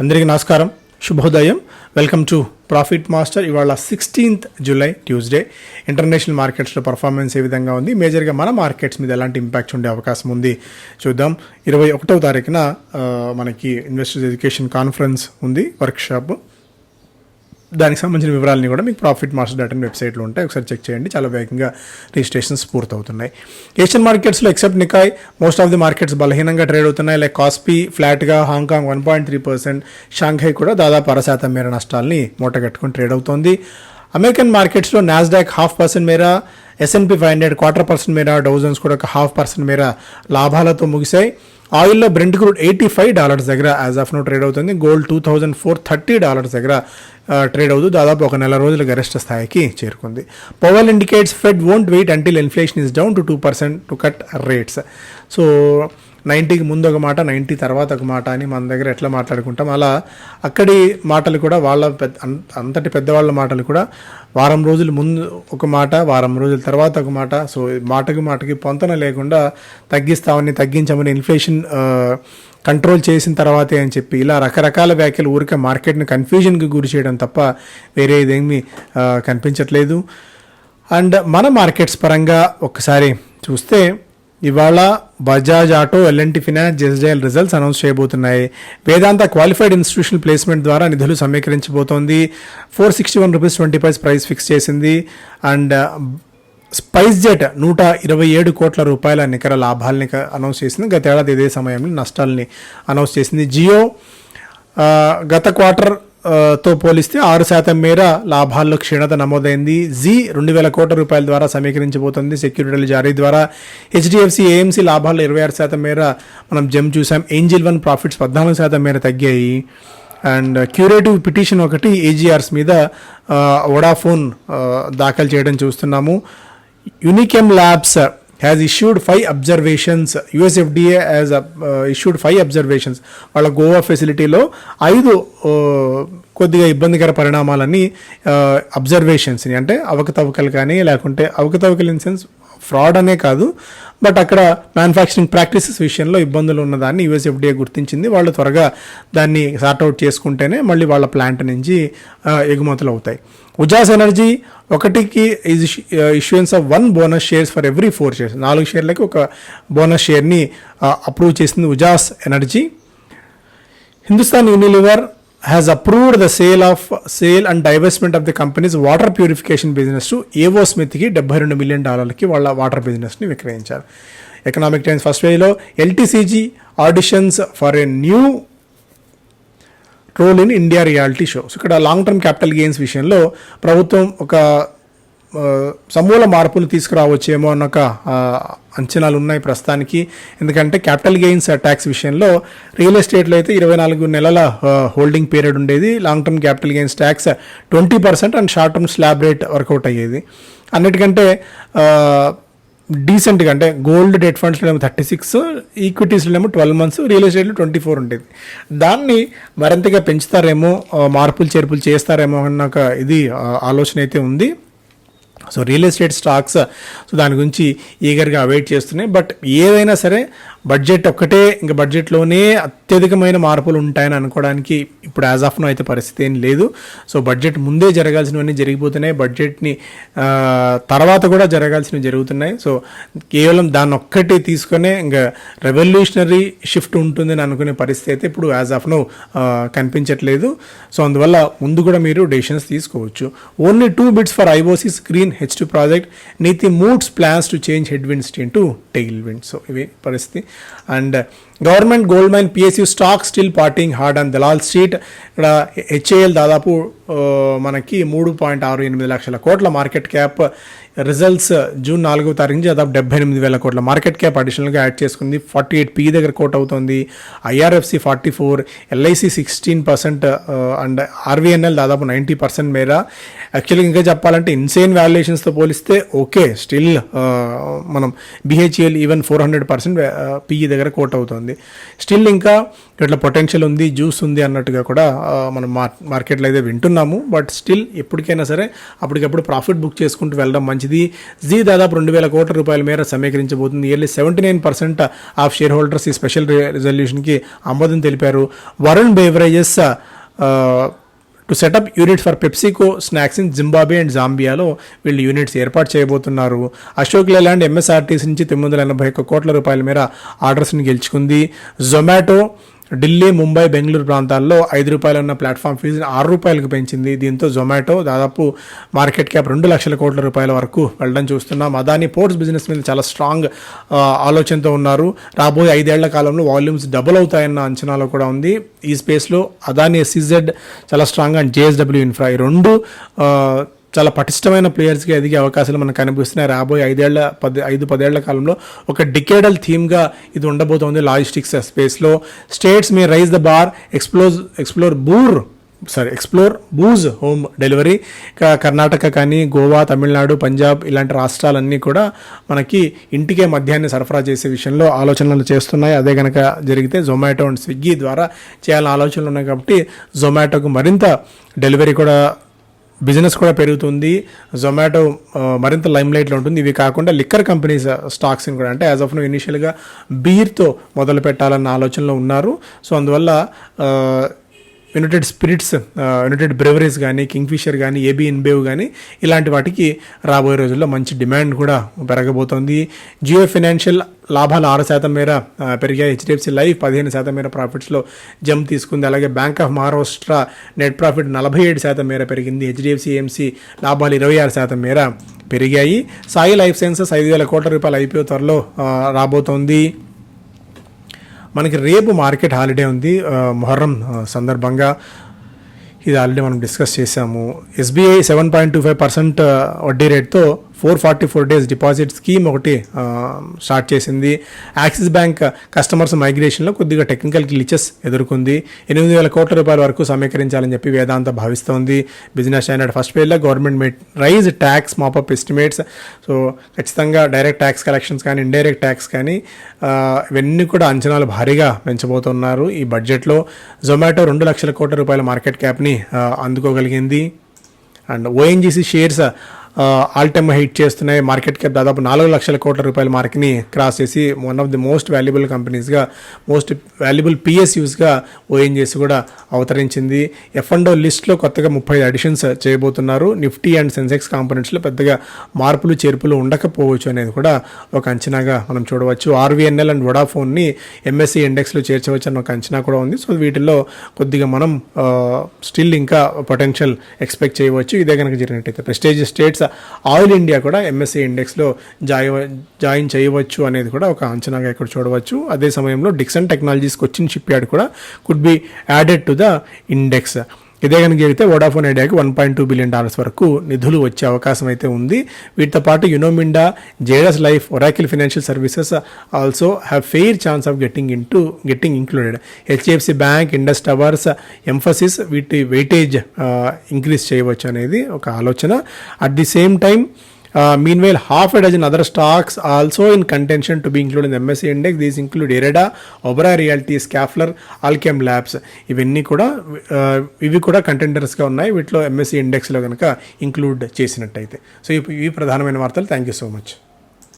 అందరికీ నమస్కారం. శుభోదయం. వెల్కమ్ టు ప్రాఫిట్ మాస్టర్ ఇవాళ సిక్స్టీన్త్ జూలై ట్యూస్డే ఇంటర్నేషనల్ మార్కెట్స్లో పర్ఫార్మెన్స్ ఏ విధంగా ఉంది? మేజర్గా మన మార్కెట్స్ మీద ఎలాంటి ఇంపాక్ట్ ఉండే అవకాశం ఉంది? చూద్దాం. ఇరవై ఒకటవ తారీఖున మనకి ఇన్వెస్టర్స్ ఎడ్యుకేషన్ కాన్ఫరెన్స్ ఉంది వర్క్షాప్ దానికి సంబంధించిన వివరాలని కూడా మీకు ప్రాఫిట్ మాస్టర్ డాట్ అని వెబ్సైట్లో ఉంటాయి. ఒకసారి చెక్ చేయండి. చాలా వేగంగా రిజిస్ట్రేషన్స్ పూర్తవుతున్నాయి. ఏషియన్ మార్కెట్స్లో except Nikkei most of the markets బలహీనంగా ట్రేడ్ అవుతున్నాయి. లైక్ కాస్పీ ఫ్లాట్గా Hong Kong one point three percent Shanghai కూడా దాదాపు అర శాతం మేర నష్టాలని మూటగట్టుకుని ట్రేడ్ అవుతోంది. అమెరికన్ మార్కెట్స్లో నాస్డాక్ హాఫ్ పర్సెంట్ మేర S and P five hundred quarter percent మేర డౌజన్స్ కూడా ఒక హాఫ్ పర్సెంట్ మేర లాభాలతో ముగిశాయి. ఆయిల్లో Brent crude eighty five dollars దగ్గర యాజ్ ఆఫ్ నో ట్రేడ్ అవుతుంది. Gold two thousand four thirty dollars దగ్గర ట్రేడ్ అవుతూ దాదాపు ఒక నెల రోజుల గరిష్ట స్థాయికి చేరుకుంది. Powell indicates Fed won't wait until inflation is down to two percent to cut rates so నైంటీకి ముందు ఒక మాట నైంటీ తర్వాత ఒక మాట అని మన దగ్గర ఎట్లా మాట్లాడుకుంటాం? అలా అక్కడి మాటలు కూడా వాళ్ళ పెద్ద అంతటి పెద్దవాళ్ళ మాటలు కూడా వారం రోజులు ముందు ఒక మాట వారం రోజుల తర్వాత ఒక మాట. సో మాటకి మాటకి పొంతన లేకుండా తగ్గిస్తామని తగ్గించమని ఇన్ఫ్లేషన్ కంట్రోల్ చేసిన తర్వాతే అని చెప్పి ఇలా రకరకాల వ్యాఖ్యలు ఊరికే మార్కెట్ని కన్ఫ్యూజన్కి గురి చేయడం తప్ప వేరే ఇదేమీ కనిపించట్లేదు. అండ్ మన మార్కెట్స్ పరంగా ఒకసారి చూస్తే ఇవాళ Bajaj auto L and T finance జెస్డైల్ results announce చేయబోతున్నాయి. వేదాంత క్వాలిఫైడ్ ఇన్స్టిట్యూషన్ ప్లేస్మెంట్ ద్వారా నిధులు సమీకరించబోతోంది. Four sixty one rupees twenty five price fix చేసింది. అండ్ స్పైస్ జెట్ నూట ఇరవై ఏడు కోట్ల రూపాయల నికర లాభాలని అనౌన్స్ చేసింది. గత ఏడాది ఇదే సమయంలో నష్టాలని అనౌన్స్ చేసింది. జియో గత క్వార్టర్ తో పోలిస్తే ఆరు శాతం మేర లాభాల్లో క్షీణత నమోదైంది. జీ రెండు వేల కోట్ల రూపాయల ద్వారా సమీకరించబోతుంది. సెక్యూరిటీల జారీ ద్వారా హెచ్డిఎఫ్సి ఏఎంసీ లాభాల్లో ఇరవై ఆరు శాతం మేర మనం జమ్ చూసాం. ఏంజిల్ వన్ ప్రాఫిట్స్ పద్నాలుగు శాతం మేర తగ్గాయి. అండ్ క్యూరేటివ్ పిటిషన్ ఒకటి ఏజీఆర్స్ మీద వడాఫోన్ దాఖలు చేయడం చూస్తున్నాము. Unichem labs has issued five observations USFDA has issued five observations వాళ్ళ గోవా ఫెసిలిటీలో ఐదు uh, కొద్దిగా ఇబ్బందికర పరిణామాలని అబ్జర్వేషన్స్ని uh, అంటే అవకతవకలు కానీ లేకుంటే అవకతవకలు ఇన్ సెన్స్ ఫ్రాడ్ అనే కాదు. బట్ అక్కడ మ్యానుఫ్యాక్చరింగ్ ప్రాక్టీసెస్ విషయంలో ఇబ్బందులు ఉన్నదాన్ని యుఎస్ఎఫ్డిఏ గుర్తించింది. వాళ్ళు త్వరగా దాన్ని సార్ట్అవుట్ చేసుకుంటేనే మళ్ళీ వాళ్ళ ప్లాంట్ నుంచి uh, ఎగుమతులు అవుతాయి. ఉజాస్ ఎనర్జీ ఒకటికి is issuance of one bonus shares for every four shares నాలుగు షేర్లకి ఒక బోనస్ షేర్ని అప్రూవ్ చేసింది Ujaas energy. Hindustan Unilever has approved the sale of sale and divestment of the company's water purification business to AO స్మిత్కి డెబ్బై రెండు million డాలర్లకి వాళ్ళ water బిజినెస్ని విక్రయించారు. ఎకనామిక్ టైమ్స్ ఫస్ట్ వేలో LTCG auditions for a new role in India reality shows ఇక్కడ long term capital gains విషయంలో ప్రభుత్వం ఒక సమూల మార్పులు తీసుకురావచ్చేమో అన్న ఒక అంచనాలు ఉన్నాయి ప్రస్తుతానికి. ఎందుకంటే క్యాపిటల్ గెయిన్స్ ట్యాక్స్ విషయంలో రియల్ ఎస్టేట్లో అయితే ఇరవై నాలుగు నెలల హోల్డింగ్ పీరియడ్ ఉండేది. Long term capital gains tax twenty percent and short term slab rate work out అయ్యేది. అన్నిటికంటే డీసెంట్గా అంటే గోల్డ్ డెట్ ఫండ్స్లో ఏమో థర్టీ సిక్స్ ఈక్విటీస్లో ఏమో ట్వెల్వ్ మంత్స్ రియల్ ఎస్టేట్లో ట్వంటీ ఫోర్ ఉండేది. దాన్ని మరింతగా పెంచుతారేమో మార్పులు చేర్పులు చేస్తారేమో అన్న ఒక ఇది ఆలోచన అయితే ఉంది. So real estate stocks so దాని గురించి ఈగర్గా అవైట్ చేస్తున్నాయి. బట్ ఏదైనా సరే బడ్జెట్ ఒక్కటే ఇంకా బడ్జెట్లోనే అత్యధికమైన మార్పులు ఉంటాయని అనుకోవడానికి ఇప్పుడు యాజ్ ఆఫ్ నో అయితే పరిస్థితి ఏం లేదు. సో బడ్జెట్ ముందే జరగాల్సినవన్నీ జరిగిపోతున్నాయి. బడ్జెట్ని తర్వాత కూడా జరగాల్సినవి జరుగుతున్నాయి. సో కేవలం దాన్ని ఒక్కటే తీసుకునే ఇంకా రెవల్యూషనరీ షిఫ్ట్ ఉంటుందని అనుకునే పరిస్థితి అయితే ఇప్పుడు యాజ్ ఆఫ్ నో కనిపించట్లేదు. సో అందువల్ల ముందు కూడా మీరు డెసిషన్స్ తీసుకోవచ్చు. Only two bids for IOC screen H two project. NITI moots plans to change headwinds to tailwinds so ఇవి పరిస్థితి. And government gold mine PSU stock still partying hard and Dalal street. ఇక్కడ HAL దాదాపు మనకి మూడు point ఆరు ఎనిమిది లక్షల కోట్ల మార్కెట్ క్యాప్. రిజల్ట్స్ జూన్ నాలుగో తారీఖు నుంచి దాదాపు డెబ్బై ఎనిమిది వేల కోట్ల మార్కెట్ క్యాప్ అడిషనల్గా యాడ్ చేసుకుంది. ఫార్టీ ఎయిట్ పీ దగ్గర కోట్ అవుతుంది. IRFC forty four LIC sixteen percent and RVNL దాదాపు నైంటీ పర్సెంట్ మేర. యాక్చువల్గా ఇంకా చెప్పాలంటే ఇన్సేన్ వాల్యుయేషన్స్తో పోలిస్తే ఓకే స్టిల్ మనం BHEL even four hundred percent PE దగ్గర కోట్ అవుతుంది. స్టిల్ ఇంకా ఇట్లా పొటెన్షియల్ ఉంది జ్యూస్ ఉంది అన్నట్టుగా కూడా మనం మార్ మార్కెట్లో అయితే వింటున్నాము. బట్ స్టిల్ ఎప్పటికైనా సరే అప్పటికప్పుడు ప్రాఫిట్ బుక్ చేసుకుంటూ వెళ్ళడం మంచిది. మంచిది జీ దాదాపు రెండు వేల కోట్ల రూపాయల మేర సమీకరించబోతుంది. Nearly seventy nine percent of share holders ఈ స్పెషల్ రిజల్యూషన్కి ఆమోదం తెలిపారు. Varun beverages to set up unit for PepsiCo snacks in Zimbabwe and జాంబియాలో వీళ్ళు యూనిట్స్ ఏర్పాటు చేయబోతున్నారు. అశోక్ లేలాండ్ ఎంఎస్ఆర్టీసీ నుంచి తొమ్మిది వందల ఎనభై ఒక్క కోట్ల రూపాయల మేర ఆర్డర్స్ని గెలుచుకుంది. జొమాటో ఢిల్లీ ముంబై బెంగళూరు ప్రాంతాల్లో ఐదు రూపాయలు ఉన్న ప్లాట్ఫామ్ ఫీజుని ఆరు రూపాయలకు పెంచింది. దీంతో జొమాటో దాదాపు మార్కెట్ క్యాప్ రెండు లక్షల కోట్ల రూపాయల వరకు వెళ్ళడం చూస్తున్నాం. అదాని పోర్ట్స్ బిజినెస్ మీద చాలా స్ట్రాంగ్ ఆలోచనతో ఉన్నారు. రాబోయే ఐదేళ్ళ కాలంలో వాల్యూమ్స్ డబుల్ అవుతాయన్న అంచనాలో కూడా ఉంది. ఈ స్పేస్లో అదాని ఎస్సీజెడ్ చాలా స్ట్రాంగ్ అండ్ జేఎస్డబ్ల్యూ ఇన్ఫ్రా ఈ రెండు చాలా పటిష్టమైన ప్లేయర్స్కి ఎదిగే అవకాశాలు మనకు కనిపిస్తున్నాయి. రాబోయే ఐదేళ్ళ పది ఐదు పదేళ్ళ కాలంలో ఒక డికేడల్ థీమ్గా ఇది ఉండబోతోంది లాజిస్టిక్స్ స్పేస్లో. States may raise the bar explodes explore boor sorry explore booze home delivery. Karnataka కానీ గోవా తమిళనాడు పంజాబ్ ఇలాంటి రాష్ట్రాలన్నీ కూడా మనకి ఇంటికే మద్యాన్ని సరఫరా చేసే విషయంలో ఆలోచనలు చేస్తున్నాయి. అదే కనుక జరిగితే జొమాటో అండ్ స్విగ్గీ ద్వారా చేయాలని ఆలోచనలు ఉన్నాయి కాబట్టి జొమాటోకు మరింత డెలివరీ కూడా బిజినెస్ కూడా పెరుగుతుంది. జొమాటో మరింత లైమ్లైట్లో ఉంటుంది. ఇవి కాకుండా లిక్కర్ కంపెనీస్ స్టాక్స్ని కూడా అంటే యాజ్ ఆఫ్ నో ఇనిషియల్గా బీర్తో మొదలు పెట్టాలన్న ఆలోచనలో ఉన్నారు. సో అందువల్ల యునైటెడ్ స్పిరిట్స్ యునైటెడ్ బ్రెవరీస్ కానీ కింగ్ఫిషర్ కానీ ఏబీ ఇన్బేవ్ కానీ ఇలాంటి వాటికి రాబోయే రోజుల్లో మంచి డిమాండ్ కూడా పెరగబోతోంది. జియో ఫైనాన్షియల్ లాభాలు ఆరు శాతం మేర పెరిగాయి. హెచ్డిఎఫ్సి లైఫ్ పదిహేను శాతం మేర ప్రాఫిట్స్లో జంప్ తీసుకుంది. అలాగే bank of Maharashtra net profit నలభై ఏడు శాతం మేర పెరిగింది. హెచ్డిఎఫ్సి ఏఎంసీ లాభాలు ఇరవై ఆరు శాతం మేర పెరిగాయి. సాయి లైఫ్ సైన్సెస్ ఐదు వేల కోట్ల రూపాయల ఐపీఓ త్వరలో రాబోతోంది. మనకి రేపు మార్కెట్ హాలిడే ఉంది. మొహర్రం సందర్భంగా ఇది ఆల్రెడీ మనం డిస్కస్ చేసాము SBI seven point two five percent వడ్డీ రేట్తో four forty four days deposit scheme ఒకటి స్టార్ట్ చేసింది. యాక్సిస్ బ్యాంక్ కస్టమర్స్ మైగ్రేషన్లో కొద్దిగా టెక్నికల్ గ్లిచెస్ ఎదుర్కొంది. ఎనిమిది వేల కోట్ల రూపాయల వరకు సమీకరించాలని చెప్పి వేదాంత భావిస్తోంది. బిజినెస్ స్టాండర్డ్ ఫస్ట్ పేజ్లో government may raise tax mop up estimates. So ఖచ్చితంగా డైరెక్ట్ ట్యాక్స్ కలెక్షన్స్ కానీ ఇండైరెక్ట్ ట్యాక్స్ కానీ ఇవన్నీ కూడా అంచనాలు భారీగా పెంచబోతున్నారు ఈ బడ్జెట్లో. జొమాటో రెండు లక్షల కోట్ల రూపాయల మార్కెట్ క్యాప్ని అందుకోగలిగింది. And ONGC shares all time high చేస్తున్నాయి. మార్కెట్ క్యాప్ దాదాపు నాలుగు లక్షల కోట్ల రూపాయల మార్క్ని క్రాస్ చేసి one of the most valuable కంపెనీస్గా most valuable పిఎస్యూస్గా ఓఎన్జీసీ కూడా అవతరించింది. ఎఫ్ అండ్ లిస్ట్లో కొత్తగా ముప్పై అడిషన్స్ చేయబోతున్నారు. నిఫ్టీ అండ్ సెన్సెక్స్ కాంపోనెంట్స్లో పెద్దగా మార్పులు చేర్పులు ఉండకపోవచ్చు అనేది కూడా ఒక అంచనాగా మనం చూడవచ్చు. ఆర్వీఎన్ఎల్ అండ్ వొడాఫోన్ని ఎంఎస్సి ఇండెక్స్లో చేర్చవచ్చు అన్న ఒక అంచనా కూడా ఉంది. సో వీటిల్లో కొద్దిగా మనం స్టిల్ ఇంకా పొటెన్షియల్ ఎక్స్పెక్ట్ చేయవచ్చు. ఇదే కనుక జరిగినట్టయితే. ప్రెస్టేజ్ స్టేట్స్ ఆయిల్ ఇండియా కూడా ఎంఎస్సి ఇండెక్స్లో జాయి జాయిన్ చేయవచ్చు అనేది కూడా ఒక అంచనాగా ఇక్కడ చూడవచ్చు. అదే సమయంలో డిక్సన్ టెక్నాలజీస్కి వచ్చిన షిప్ యార్డ్ కూడా could be added to the index ఇదే కనుక జరిగితే Vodafone ఐడియాకి one point two billion dollars వరకు నిధులు వచ్చే అవకాశం అయితే ఉంది. వీటితో పాటు Uno Minda Zydus life Oracle financial services also have fair chance of getting in to getting included. HDFC bank Indus towers Mphasis వీటి వెయిటేజ్ ఇంక్రీజ్ చేయవచ్చు అనేది ఒక ఆలోచన. At the same time meanwhile half a dozen other stocks also in contention to be include in MSCI index these include IREDA Oberoi realty Schaeffler Alkem labs ఇవన్నీ కూడా ఇవి కూడా కంటెండర్స్గా ఉన్నాయి. వీటిలో ఎంఎస్సీ ఇండెక్స్లో కనుక ఇంక్లూడ్ చేసినట్టయితే. సో ఇవి ఇవి ప్రధానమైన వార్తలు. Thank you so much